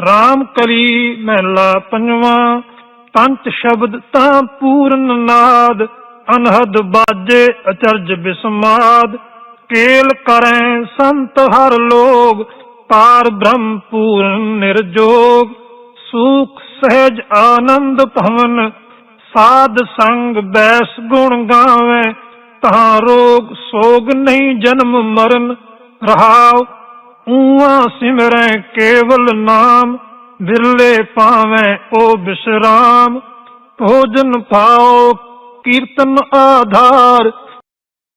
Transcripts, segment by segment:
RAM ਕਲੀ ਮਹਿਲਾ ਪੰਜਵਾਂ ਪੰਜ ਸ਼ਬਦ ਤਾਂ ਪੂਰਨ ਨਾਦ, ਅਨਹਦ ਬਾਜੇ ਅਚਰਜ ਬਿਸਮਾਦ। ਕੇਲ ਕਰੈ ਸੰਤ ਹਰ ਲੋਗ, ਪਾਰ ਬ੍ਰਹਮ ਪੂਰਨ ਨਿਰਜੋਗ। ਸੂਖ ਸਹਿਜ ਆਨੰਦ ਭਵਨ, ਸਾਧ ਸੰਗ ਬੈਸ ਗੁਣ ਗਾਵੇ। ਤਾਂ ਰੋਗ ਸੋਗ ਨਹੀਂ ਜਨਮ ਮਰਨ, ਰਹਾਉ ਊਆ ਸਿਮਰੈ ਕੇਵਲ ਨਾਮ, ਬਿਰਲੇ ਪਾਵੇਂ ਓ ਬਿਸਰਾਮ। ਭੋਜਨ ਪਾਓ, ਕੀਰਤਨ ਆਧਾਰ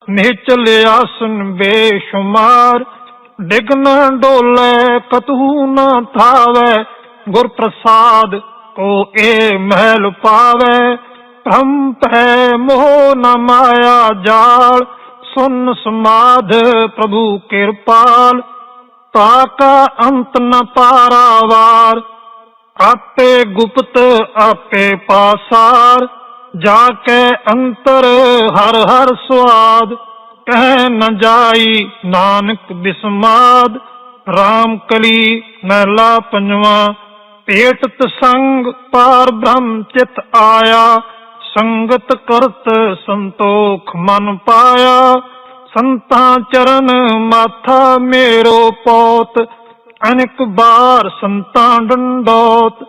ਨਿਚਲ ਆਸਨ ਬੇਸ਼ੁਮਾਰ। ਡਿਗਨ ਨਾ ਡੋਲੇ ਕਤਹੂ ਨਾ ਥਾਵੇ ਗੁਰ ਪ੍ਰਸਾਦ ਕੋ ਏ ਮਹਿਲ ਪਾਵੇ। ਭ੍ਰਮ ਪੈ ਮੋਹ ਨ ਮਾਇਆ ਜਾਲ, ਸੁਨ ਸਮਾਧ ਪ੍ਰਭੂ ਕਿਰਪਾਲ। ਤਾਕਾ ਅੰਤ ਨ ਪਾਰਾਵਾਰ, ਆਪੇ ਗੁਪਤ ਆਪੇ ਪਾਸਾਰ ਜਾ ਕੇ ਅੰਤਰ ਹਰ ਹਰ ਸੁਆਦ, ਕਹਿ ਨ ਜਾਈ ਨਾਨਕ ਬਿਸਮਾਦ RAM ਕਲੀ ਮਹਿਲਾ ਪੰਜਵਾਂ ਪੇਟ ਸੰਗ ਪਾਰ ਬ੍ਰਹਮ ਚਿਤ ਆਇਆ, ਸੰਗਤ ਕਰਤ ਸੰਤੋਖ ਮਨ ਪਾਇਆ। ਸੰਤਾਂ ਚਰਨ ਮਾਥਾ ਮੇਰੋ ਪੋਤ, ਅਨੇਕ ਬਾਰ ਸੰਤਾਂ ਡੰਡੋਤ।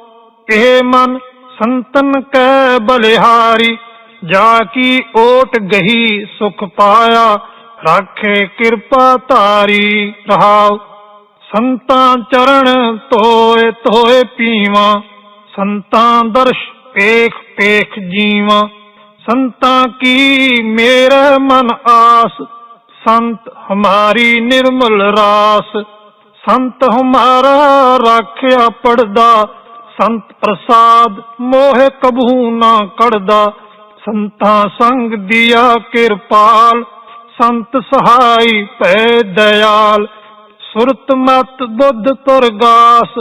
ਇਹ ਮਨ ਸੰਤਨ ਕੈ ਬਲਿਹਾਰੀ, ਜਾ ਕੀ ਓਟ ਗਹੀ ਸੁਖ ਪਾਇਆ, ਰਾਖੇ ਕਿਰਪਾ ਧਾਰੀ ਰਹਾਉ। ਸੰਤਾਂ ਚਰਨ ਤੋਏ ਤੋਏ ਪੀਵਾ, ਸੰਤਾਂ ਦਰਸ਼ ਪੇਖ ਪੇਖ ਜੀਵਾ। ਸੰਤਾਂ ਕੀ ਮੇਰਾ ਮਨ ਆਸ ਸੰਤ ਹਮਾਰੀ ਨਿਰਮਲ ਰਾਸ, ਸੰਤ ਹਮਾਰਾ ਰਾਖਿਆ ਪੜਦਾ ਸੰਤ ਪ੍ਰਸਾਦ ਮੋਹ ਕਬਹੂ ਨਾ ਕੜਦਾ ਸੰਤਾਂ ਸੰਗ ਦਿਆ ਕਿਰਪਾਲ, ਸੰਤ ਸਹਾਈ ਪੈ ਦਇਆਲ, ਸੁਰਤ ਮਤ ਬੁੱਧ ਤੁਰਗਾਸ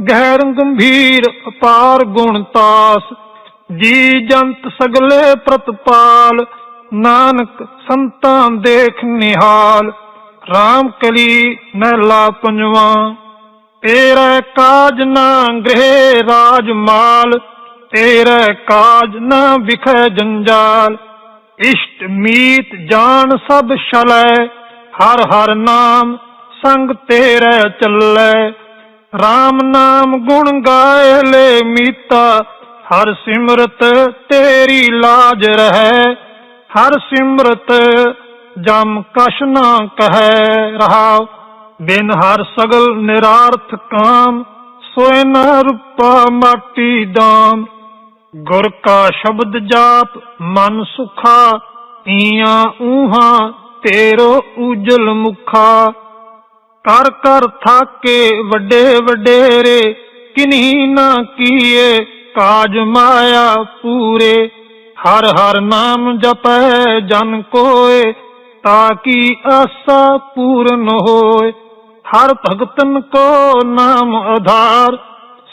ਗਹਿਰ ਗੰਭੀਰ ਅਪਾਰ ਗੁਣਤਾਸ ਜੀ ਜੰਤ ਸਗਲੇ ਪ੍ਰਤਪਾਲ ਨਾਨਕ ਸੰਤਾਂ ਦੇਖ ਨਿਹਾਲ RAM ਕਲੀ ਮਹਿਲਾ ਪੰਜਵਾਂ। ਤੇਰਾ ਕਾਜ ਨਾ ਗ੍ਰਹਿ ਰਾਜ ਮਾਲ, ਤੇਰਾ ਕਾਜ ਨਾ ਵਿਖੈ ਜੰਜਾਲ। ਇਸ਼ਟ ਮੀਤ ਜਾਣ ਸਭ ਛਲੈ, ਹਰ ਹਰ ਨਾਮ ਸੰਗ ਤੇਰੇ ਚੱਲੈ। RAM ਨਾਮ ਗੁਣ ਗਾਏ ਲੈ ਮੀਤਾ, ਹਰ ਸਿਮਰਤ ਤੇਰੀ ਲਾਜ ਰਹੈ। ਹਰ ਸਿਮਰਤ ਜਮ ਕਛ ਨਾ ਕਹੈ ਰਹਾਉ, ਬਿਨ ਹਰ ਸਗਲ ਨਿਰਾਰਥ ਕਾਮ, ਸੋਇ ਨ ਰੂਪਾ ਮਾਟੀ ਦਾਮ। ਗੁਰ ਕਾ ਸ਼ਬਦ ਜਾਪ ਮਨ ਸੁਖਾ, ਈਆਂ ਊਹਾ ਤੇਰੋ ਉਜਲ ਮੁਖਾ। ਕਰ ਕਰ ਥਾਕੇ ਵੱਡੇ ਵਡੇਰੇ ਕਿਨਹੀ ਨਾ ਕੀਏ ਕਾਜ ਮਾਇਆ ਪੂਰੇ। ਹਰ ਹਰ ਨਾਮ ਜਪੈ ਜਨ ਕੋਏ ਤਾਕੀ ਆਸਾ ਪੂਰਨ ਹੋਏ? ਹਰ ਭਗਤਨ ਕੋ ਨਾਮ ਆਧਾਰ,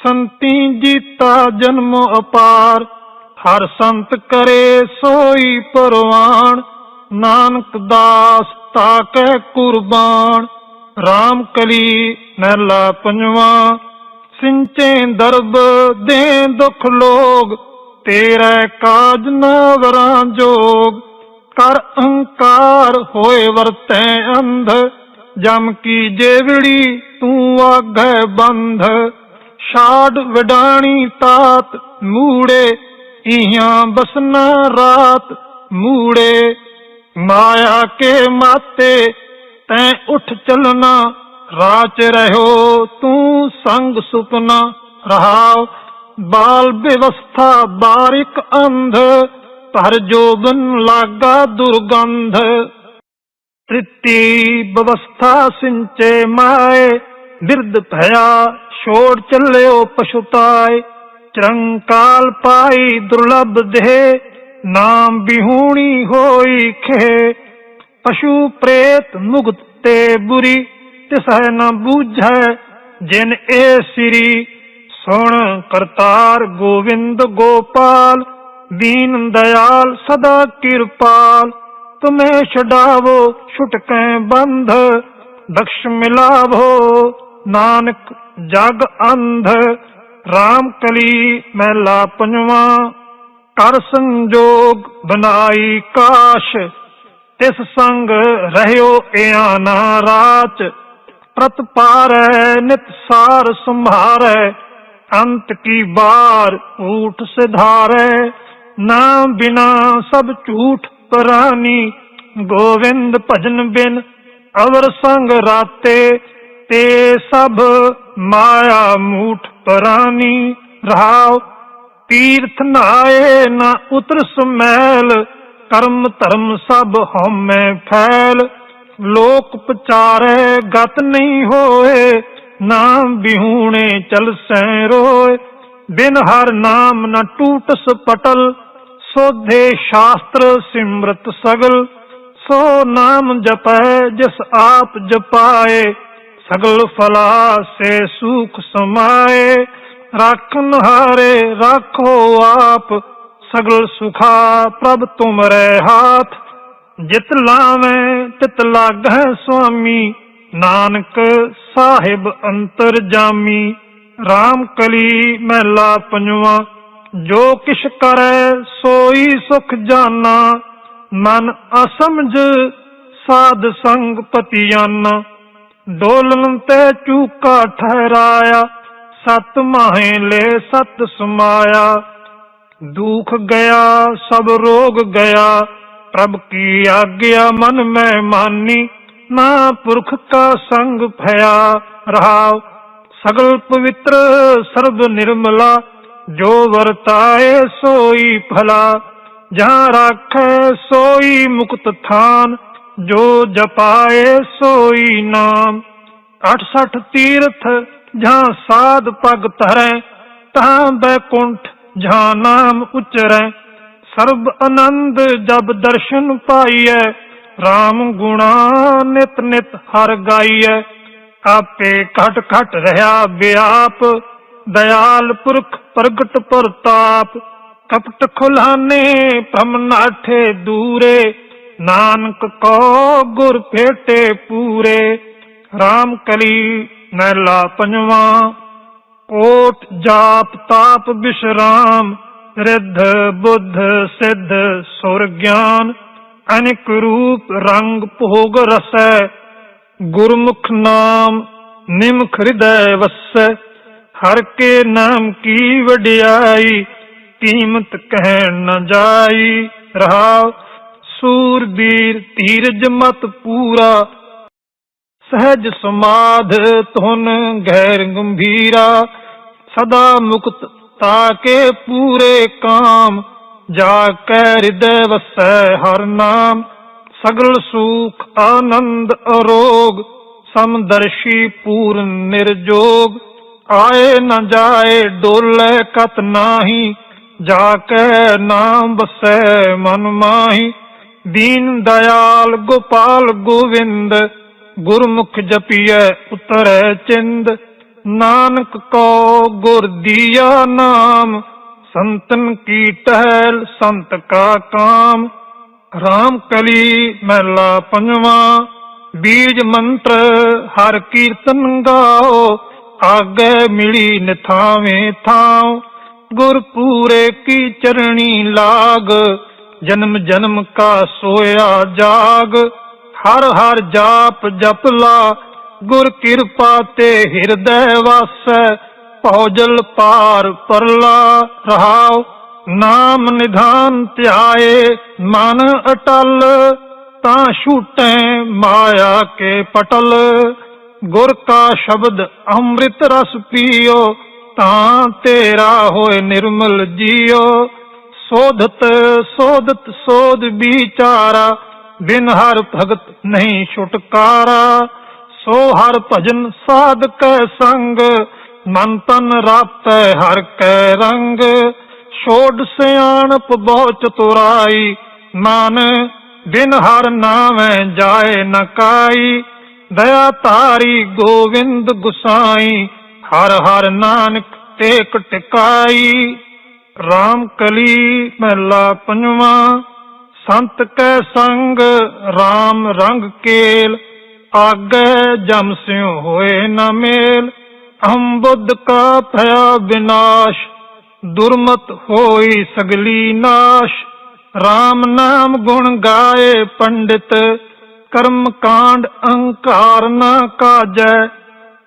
ਸੰਤੀ ਜੀਤਾ ਜਨਮ ਅਪਾਰ। ਹਰ ਸੰਤ ਕਰੇ ਸੋਈ ਪਰਵਾਨ ਨਾਨਕ ਦਾਸ ਤਾਕੈ ਕੁਰਬਾਨ। RAM ਕਲੀ ਮਹਿਲਾ ਪੰਜਵਾਂ, ਸਿੰਚੇ ਦਰਬ ਦੇ ਦੁਖ ਲੋਗ ਤੇਰਾ ਕਾਜ ਨਾ ਵਰਾਂ ਜੋਗ, ਕਰ ਅਹੰਕਾਰ ਹੋਏ ਵਰਤੈ ਅੰਧ, ਜਮ ਕੀ ਜੇਵੜੀ ਤੂੰ ਆਗੈ ਬੰਧ। ਛਾੜ ਵਡਾਣੀ ਤਾਤ, ਮੂੜੇ ਇਹਾਂ ਬਸਨਾ ਰਾਤ। ਮੂੜੇ ਮਾਇਆ ਕੇ ਮਾਤੇ, ਤੈ ਉਠ ਚਲਣਾ ਰਾਚ ਰਹਿਓ ਤੂੰ ਸੰਗ ਸੁਪਨਾ, ਰਹਾਓ ਬਾਲ ਵਿਵਸਥਾ ਬਾਰਿਕ ਅੰਧ ਧਰ ਜੋਬਨ ਲਾਗਾ ਦੁਰਗੰਧ। ਤ੍ਰਿਤੀ ਬਵਸਥਾ ਸਿੰਚੇ ਮਾਏ, ਬਿਰਧ ਭਇਆ ਛੋੜ ਚੱਲਿਓ ਪਛੁਤਾਏ। ਚਰੰਕਾਲ ਪਾਈ ਦੁਰਲਭ ਦੇ ਨਾਮ ਬਿਹੂਣੀ ਹੋਈ ਖੇ। ਪਸ਼ੂ ਪ੍ਰੇਤ ਮੁਗਤ ਤੇ ਬੁਰੀ ਤਿਸੈ ਨ ਬੂਝੈ, ਜਿਨ ਏ ਸਿਰੀ ਸੁਣ ਕਰਤਾਰ ਗੋਵਿੰਦ ਗੋਪਾਲ, ਦੀਨ ਦਇਆਲ ਸਦਾ ਕਿਰਪਾਲ। ਤੁਮੇ ਛਡਾਵੋ, ਛੁਟਕੈ ਬੰਧ, ਬਖਸ਼ ਮਿਲਾਵੋ। ਨਾਨਕ ਜਗ ਅੰਧ RAM ਕਲੀ ਮਹਿਲਾ ਪੰਜਵਾ। ਕਰ ਸੰਜੋਗ ਬਨਾਈ ਕਾਸ਼, ਤਿਸ ਸੰਗ ਰਹਿਓ ਇਆਨਾ ਰਾਚ ਪ੍ਰਤ ਪਾਰੈ ਨਿਤ ਸਾਰ ਸੰਭਾਰੈ। ਅੰਤ ਕੀ ਬਾਰ ਊਠ ਸਿਧਾਰੈ ਨਾਮ ਬਿਨਾ ਸਭ ਝੂਠ ਪਰਾਨੀ। ਗੋਵਿੰਦ ਭਜਨ ਬਿਨ ਅਵਰ ਸੰਗ ਰਾਤੇ, ਤੇ ਸਭ ਮਾਇਆ ਮੂਠ ਪਰਾਨੀ। ਰਹਾਉ, ਤੀਰਥ ਨਾਏ ਨਾ ਉਤਰ ਸਮੈਲ, ਕਰਮ ਧਰਮ ਸਭ ਹਉਮੈ ਫੈਲ। ਲੋਕ ਪਚਾਰੈ, ਗਤ ਨਹੀਂ ਹੋਏ ਨਾਮ ਬਿਹੂਣੇ ਚਲ ਸੈ ਰੋਏ, ਬਿਨ ਹਰ ਨਾਮ ਨ ਟੂਟਸ ਪਟਲ, ਸੋਧੇ ਸ਼ਾਸਤਰ ਸਿਮਰਤ ਸਗਲ, ਸੋ ਨਾਮ ਜਪੈ ਜਿਸ ਆਪ ਜਪਾਏ, ਸਗਲ ਫਲਾ ਸੇ ਸੁਖ ਸਮਾਏ, ਰਾਖਨ ਹਾਰੇ ਰਾਖੋ ਆਪ, ਸਗਲ ਸੁਖਾ ਪ੍ਰਭ ਤੁਮਰੇ ਹਾਥ, ਜਿਤ ਲਾਵੇਂ ਤਿਤ ਲਾਗੈ ਸੁਆਮੀ ਨਾਨਕ ਸਾਹਿਬ ਅੰਤਰ ਜਾਮੀ RAM ਕਲੀ ਮਹਿਲਾ ਪੰਜਵਾ, ਜੋ ਕਿਛ ਕਰੈ ਸੋਈ ਸੁਖ ਜਾਨਾ, ਮਨ ਅਸਮਝ ਸਾਧ ਸੰਗ ਪਤੀਆਨਾ। ਡੋਲਨ ਤੇ ਚੂਕਾ ਠਹਿਰਾਇਆ, ਸਤ ਮਾਹੇ ਲੈ ਸਤ ਸਮਾਇਆ। ਦੁਖ ਗਿਆ, ਸਭ ਰੋਗ ਗਿਆ, ਪ੍ਰਭ ਕੀ ਆਗਿਆ ਮਨ ਮੈਂ ਮਾਨੀ। ਨਾ ਪੁਰਖ ਕਾ ਸੰਗ ਭਇਆ ਰਹਾਉ, ਸਗਲ ਪਵਿੱਤਰ ਸਰਬ ਨਿਰਮਲਾ, ਜੋ ਵਰਤਾਏ ਸੋਈ ਭਲਾ, ਜਹਾਂ ਰਾਖੈ ਸੋਈ ਮੁਕਤ ਥਾਨ, ਜੋ ਜਪਾਏ ਸੋਈ ਨਾਮ। 68 ਤੀਰਥ ਜਹਾਂ ਸਾਧ ਪਗ ਧਰੈ, ਤਹਾਂ ਬੈਕੁੰਠ ਜਹਾਂ ਨਾਮ ਉਚਰੈ। ਸਰਬ ਆਨੰਦ ਜਬ ਦਰਸ਼ਨ ਪਾਈਐ RAM ਗੁਣਾ ਨਿਤ ਨਿਤ ਹਰ ਗਾਈਐ। ਆਪੇ ਘਟ ਘਟ ਰਹਾ ਵਿਆਪ ਦਇਆਲ ਪੁਰਖ ਪ੍ਰਗਟ ਪ੍ਰਤਾਪ। ਕਪਟ ਖੁਲਾਨੇ ਭ੍ਰਮ ਨਾਠੇ ਦੂਰੇ, ਨਾਨਕ ਕੋ ਗੁਰ ਭੇਟੇ ਪੂਰੇ। RAM ਕਲੀ ਮਹਿਲਾ ਪੰਜਵਾ ਕੋਟ ਜਾਪ ਤਾਪ ਬਿਸ਼ਰਾਮ, ਰਿੱਧ ਬੁੱਧ ਸਿੱਧ ਸੁਰ ਗਿਆਨ। ਅਨਿਕ ਰੂਪ ਰੰਗ ਭੋਗ ਰਸੈ, ਗੁਰਮੁਖ ਨਾਮ ਨਿਮਖ ਹਿਰਦੈ ਵਸੈ। ਹਰ ਕੇ ਨਾਮ ਕੀ ਵਡਿਆਈ, ਕੀਮਤ ਕਹਿਣ ਨ ਜਾਈ। ਰਹਾ ਸੂਰਬੀਰ ਧੀਰਜ ਮਤ ਪੂਰਾ, ਸਹਿਜ ਸਮਾਧ ਤੁਨ ਗੈਰ ਗੰਭੀਰਾ। ਸਦਾ ਮੁਕਤ ਤਾਕੇ ਪੂਰੇ ਕਾਮ ਜਾ ਕੈ ਹਿਰਦੈ ਵਸੈ ਹਰ ਨਾਮ, ਸਗਲ ਸੁਖ ਆਨੰਦ ਅਰੋਗ ਸਮਦਰਸ਼ੀ ਪੂਰਨ ਨਿਰਜੋਗ। ਆਏ ਨ ਜਾਏ ਡੋਲੇ ਕਤ ਨਾਹੀ, ਜਾ ਕੈ ਨਾਮ ਬਸੈ ਮਨ ਮਾਹੀ। ਦੀਨ ਦਇਆਲ ਗੋਪਾਲ ਗੋਵਿੰਦ, ਗੁਰਮੁਖ ਜਪੀਐ ਉਤਰੈ ਚਿੰਦ। ਨਾਨਕ ਕੋ ਗੁਰ ਦੀਆ ਨਾਮ ਸੰਤਨ ਕੀ ਟਹਿਲ ਸੰਤ ਕਾ ਕਾਮ, ਰਾਮ ਕਲੀ ਮਹਿਲਾ ਪੰਜਵਾ, ਬੀਜ ਮੰਤਰ ਹਰ ਕੀਰਤਨ ਗਾਓ, ਆਗੇ ਮਿਲੀ ਨਿਥਾਵੇਂ ਥਾਉ ਗੁਰ ਪੂਰੇ ਕੀ ਚਰਣੀ ਲਾਗ, ਜਨਮ ਜਨਮ ਕਾ ਸੋਇਆ ਜਾਗ, ਹਰ ਹਰ ਜਾਪ ਜਪ ਲਾ ਗੁਰ ਕਿਰਪਾ ਤੇ ਹਿਰਦੈ ਵਾਸੈ ਭੌਜਲ ਪਾਰ ਪਰਲਾ ਰਹਾਉ, ਨਾਮ ਨਿਧਾਨ ਧਿਆਏ, ਮਨ ਅਟਲ, ਤਾਂ ਛੂਟੈ ਮਾਇਆ ਕੇ ਪਟਲ। ਗੁਰ ਕਾ ਸ਼ਬਦ ਅੰਮ੍ਰਿਤ ਰਸ ਪੀਓ, ਤਾਂ ਤੇਰਾ ਹੋਏ ਨਿਰਮਲ ਜੀਓ। ਸੋਧਤ ਸੋਧਤ, ਸੋਧ ਵਿਚਾਰਾ, ਬਿਨ ਹਰ ਭਗਤ ਨਹੀਂ ਛੁਟਕਾਰਾ। ਸੋ ਹਰ ਭਜਨ ਸਾਧ ਕੈ ਸੰਗ ਮਨ ਤਨ ਰਾਤੈ ਹਰ ਕੈ ਰੰਗ, ਛੋੜ ਸਿਆਣਪ ਬਹੁ ਚਤੁਰਾਈ ਮਨ ਬਿਨ ਹਰ ਨਾਮੈ ਜਾਏ ਨ ਕਾਈ, ਦਇਆ ਧਾਰੀ ਗੋਵਿੰਦ ਗੁਸਾਈ, ਹਰ ਹਰ ਨਾਨਕ ਟੇਕ ਟਿਕਾਈ। RAM ਕਲੀ ਮਹਿਲਾ ਪੰਜਵਾ, ਸੰਤ ਕੈ ਸੰਗ RAM ਰੰਗ ਕੇਲ, ਆਗੇ ਜਮ ਸਿਉ ਹੋਏ ਨ ਮੇਲ। ਅਹੰ ਬੁੱਧ ਕਾ ਭਇਆ ਵਿਨਾਸ਼, ਦੁਰਮਤ ਹੋਈ ਸਗਲੀ ਨਾਸ਼। RAM ਨਾਮ ਗੁਣ ਗਾਏ ਪੰਡਿਤ, ਕਰਮ ਕਾਂਡ ਅਹੰਕਾਰ ਨਾ ਕਾਜੈ।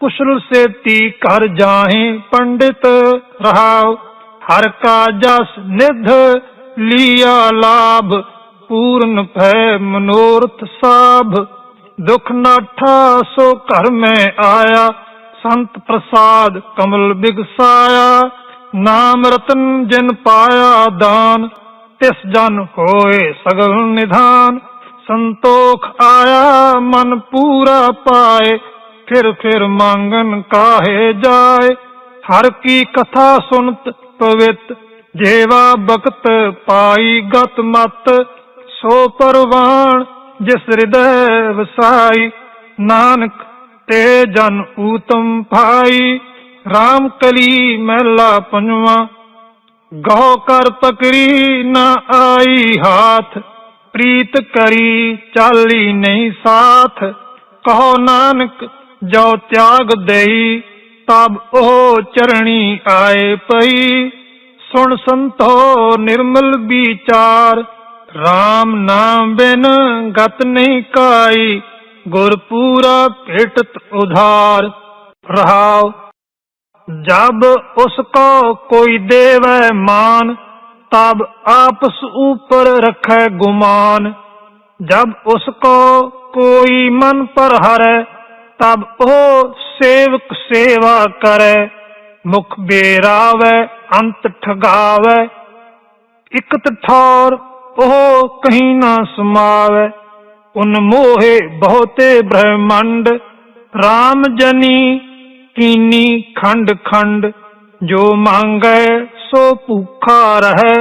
ਕੁਸ਼ਲ ਸੇਤੀ ਕਰ ਜਾਹੇ ਪੰਡਿਤ, ਰਹਾਉ ਹਰ ਕਾ ਜਸ ਨਿਧ, ਲੀਆ ਲਾਭ, ਪੂਰਨ ਭੈ ਮਨੋਰਥ ਸਾਭ। ਦੁਖ ਨਾਠਾ ਸੋ ਘਰ ਮੈਂ ਆਇਆ ਸੰਤ ਪ੍ਰਸਾਦ ਕਮਲ ਬਿਗਸਾਇਆ, ਨਾਮ ਰਤਨ ਜਿਨ ਪਾਇਆ ਦਾਨ, ਤਿਸ ਜਨ ਹੋਏ ਸਗਲ ਨਿਧਾਨ। ਸੰਤੋਖ ਆਇਆ, ਮਨ ਪੂਰਾ ਪਾਏ, ਫਿਰ ਫਿਰ ਮੰਗਨ ਕਾਹੇ ਜਾਏ। ਹਰ ਕੀ ਕਥਾ ਸੁਨਤ ਪਵਿੱਤ, ਜੇਵਾ ਬਖਤ ਪਾਈ ਗਤ ਮਤ। ਸੋ ਪਰਵਾਨ ਜਿਸ ਹਿਰਦੈ ਵਸਾਈ, ਨਾਨਕ ਤੇ ਜਨ ਊਤਮ ਭਾਈ। RAM ਕਲੀ ਮਹਿਲਾ ਪੰਜਵਾ। ਗਹੁ ਕਰ ਪਕਰੀ ਨਾ ਆਈ ਹਾਥ। ਪ੍ਰੀਤ ਕਰੀ ਚਾਲੀ ਨਹੀਂ ਸਾਥ। ਕਹੋ ਨਾਨਕ ਜੋ ਤਿਆਗ ਦੇਈ, ਤਬ ਉਹ ਚਰਣੀ ਆਏ ਪਈ। ਸੁਣ ਸੰਤੋ ਨਿਰਮਲ ਵਿਚਾਰ। RAM ਨਾਮ ਬਿਨ ਗਤ ਨਹੀਂ ਕਾਈ। ਗੁਰ ਪੂਰਾ ਭੇਟਤ ਉਧਾਰ ਰਹਾਉ। ਜਬ ਉਸ ਕੋ ਕੋਈ ਦੇਵੈ ਮਾਨ, ਤਬ ਆਪਸ ਉਪਰ ਰਖੈ ਗੁਮਾਨ। ਜਬ ਉਸ ਕੋ ਕੋਈ ਮਨ ਪਰ ਹਰੈ, ਤਬ ਉਹ ਸੇਵਕ ਸੇਵਾ ਕਰੈ। ਮੁਖ ਬੇਰਾਵੈ, ਅੰਤ ਠਗਾਵੈ। ਇਕਤ ਠੌਰ ਉਹ ਕਹੀ ਨਾ ਸਮਾਵੈ। ਉਨ ਮੋਹੇ ਬਹੁਤੇ ਬ੍ਰਹਮੰਡ RAM ਜਨੀ ਕੀਨੀ ਖੰਡ ਖੰਡ, ਜੋ ਮੰਗੈ ਸੋ ਭੁਖਾ ਰਹੈ,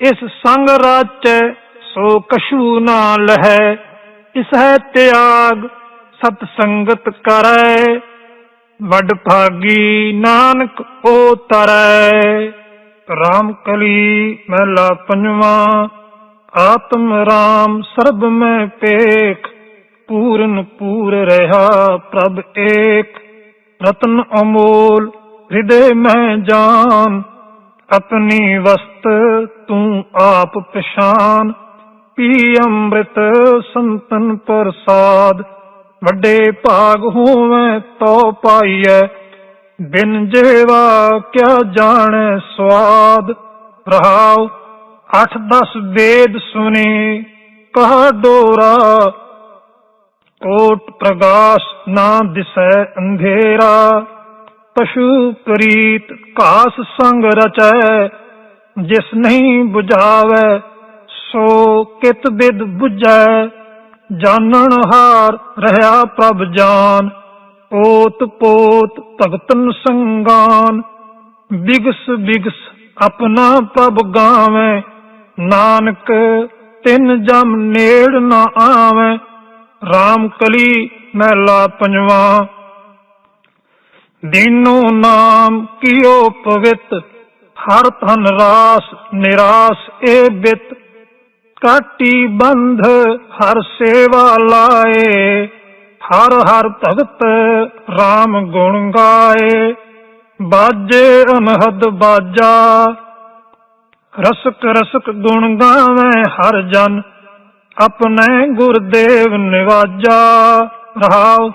ਇਸ ਸੰਗ ਰਾਚੈ ਸੋ ਕਛੂ ਨਾ ਲਹੈ ਇਸ ਹੈ ਤਿਆਗ ਸਤ ਸੰਗਤ ਕਰੈ, ਵੱਡ ਭਾਗੀ ਨਾਨਕ ਓ ਤਰੈ। RAM ਕਲੀ ਮਹਿਲਾ ਪੰਜਵਾ ਆਤਮ ਰਾਮ ਸਰਬ ਮੈਂ ਪੇਖ, ਪੂਰਨ ਪੂਰ ਰਹਾ ਪ੍ਰਭ ਏਕ। ਰਤਨ ਅਮੋਲ ਹਿਰਦੇ ਮੈਂ ਜਾਨ ਆਪਣੀ ਵਸਤ ਤੂੰ ਆਪ ਪਛਾਨ। ਪੀ ਅੰਮ੍ਰਿਤ ਸੰਤਨ ਪ੍ਰਸਾਦ, ਵੱਡੇ ਭਾਗ ਹੋਵੇਂ ਤੋ ਪਾਈਐ। ਬਿਨ ਜੇਵਾ ਕਿਆ ਜਾਣੈ ਸਵਾਦ, ਰਹਾਉ ਅੱਠ ਦਸ ਵੇਦ ਸੁਨੇ ਕਹਾ ਡੋਰਾ ਕੋਟ ਪ੍ਰਗਾਸ ਨਾ ਦਿਸੈ ਅੰਧੇਰਾ, ਪਸ਼ੂ ਪ੍ਰੀਤ ਘਾਸ ਸੰਗ ਰਚੈ, ਜਿਸ ਨਹੀਂ 부ਝਾਵੇ ਸੋ ਕਿਤ ਬਿਦ 부ਝੈ ਜਾਣਨ ਹਾਰ ਰਹਾ ਪ੍ਰਭ ਜਾਨ, ਪੋਤ ਪੋਤ ਭਗਤਨ ਸੰਗਾਨ, ਬਿਗਸ ਬਿਗਸ ਆਪਣਾ ਪ੍ਰਭ ਗਾਵੇਂ ਨਾਨਕ, ਤਿੰਨ ਜਮ ਨੇੜ ਨਾ ਆਵੇਂ, ਰਾਮ ਕਲੀ ਮਹਿਲਾ ਪੰਜਵਾ। ਦੀਨੋ ਨਾਮ ਕੀਓ ਪਵਿੱਤ ਹਰ ਧਨ ਰਾਸ ਨਿਰਾਸ ਏ ਬਿਤ। ਕਾਟੀ ਬੰਧ ਹਰ ਸੇਵਾ ਲਾਏ, ਹਰ ਹਰ ਭਗਤ RAM ਗੁਣ ਗਾਏ। ਬਾਜੇ ਅਨਹਦ ਬਾਜਾ ਰਸਕ ਰਸਕ ਗੁਣ ਗਾਵੇ ਹਰ ਜਨ, ਆਪਣੇ ਗੁਰਦੇਵ ਨਿਵਾਜਾ ਰਹਾਉ।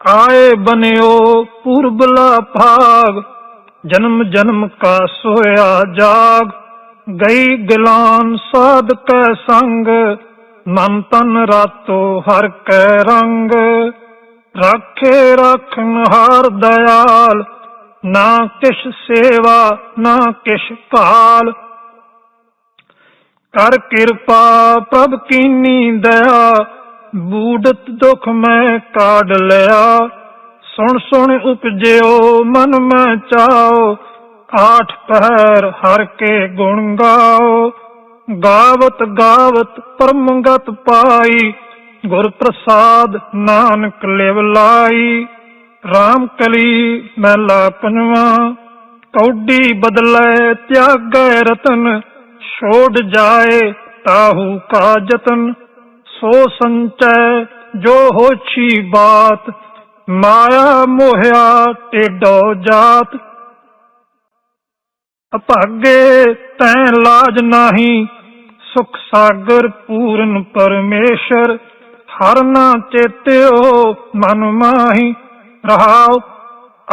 ਆਏ ਬਨਿਓ ਪੂਰਬਲਾ ਭਾਗ, ਜਨਮ ਜਨਮ ਕਾ ਸੋਇਆ ਜਾਗ। ਗਈ ਗਲਾਨ ਸਾਧ ਕੈ ਸੰਗ, ਮਨ ਤਨ ਰਾਤੋ ਹਰ ਕੈ ਰੰਗ। ਰਾਖੇ ਰਖਨ ਹਾਰ ਦਇਆਲ, ਨਾ ਕਿਛ ਸੇਵਾ, ਨਾ ਕਿਛ ਭਾਲ। ਕਰ ਕਿਰਪਾ ਪ੍ਰਭ ਕੀਨੀ ਦਇਆ, ਬੂਡਤ ਦੁਖ ਮੈਂ ਕਾਢ ਲਿਆ। ਸੁਣ ਸੁਣ ਉਪਜਿਓ, ਮਨ ਮੈਂ ਚਾਓ, ਆਠ ਪਹਿਰ ਹਰ ਕੇ ਗੁਣ ਗਾਓ। ਗਾਵਤ ਗਾਵਤ ਪਰਮਗਤ ਪਾਈ, ਗੁਰ ਪ੍ਰਸਾਦ ਨਾਨਕ ਲਿਵ ਲਾਈ। RAM ਕਲੀ ਮਹਿਲਾ ਪੰਜਵਾ, ਕੌਡੀ ਬਦਲੇ ਤਿਆਗੈ ਰਤਨ ਛੋੜ ਜਾਏ ਤਾਹੂ ਕਾ ਜਤਨ, ਸੋ ਸੰਚੈ ਜੋ ਹੋਛੀ ਬਾਤ, ਮਾਇਆ ਮੋਹਿਆ ਟੇਡੋ ਜਾਤ। ਅਭਾਗੇ ਤੈ ਲਾਜ ਨਾਹੀ, ਸੁਖ ਸਾਗਰ ਪੂਰਨ ਪਰਮੇਸ਼ਰ, ਹਰ ਨਾ ਚੇਤਿਓ ਮਨ ਮਾਹੀ। ਰਹਾਉ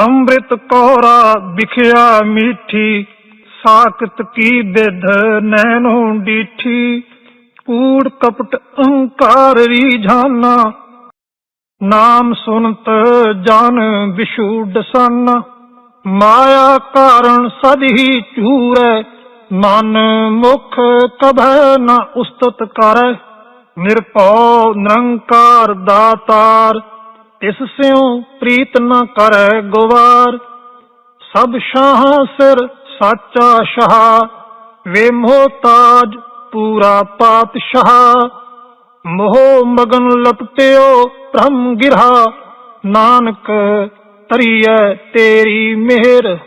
ਅੰਮ੍ਰਿਤ ਕੋਰਾ ਵਿਖਿਆ ਮੀਠੀ ਸਾਖਤ ਕੀ ਬਿਧ ਨੈਣੋ ਡੀਠੀ, ਕੂੜ ਕਪਟ ਅਹੰਕਾਰ ਰੀਝਾਨਾ ਨਾਮ ਸੁਨਤ ਜਨ ਵਿਸ਼ੂਡ ਸਨ ਮਾਇਆ ਕਾਰਣ ਸਦ ਹੀ ਚੂਰੈ, ਮਨ ਮੁਖ ਕਭੈ ਨ ਉਸਤਤ ਕਰੈ। ਨਿਰਭਉ ਨਿਰੰਕਾਰ ਦਾਤਾਰ ਇਸ ਸਿਉ ਪ੍ਰੀਤ ਨ ਕਰੈ ਗਵਾਰ। ਸਭ ਸ਼ਾਹਾਂ ਸਿਰ ਸਾਚਾ ਸ਼ਹਾ, ਵੇ ਮੋਹਤਾਜ ਪੂਰਾ ਪਾਤਸ਼ਾਹ। ਮੋਹ ਮਗਨ ਲਪਟਿਓ ਭ੍ਰਮ ਗਿਰਹਾ, ਨਾਨਕ ਤਰੀਐ ਤੇਰੀ ਮਿਹਰ।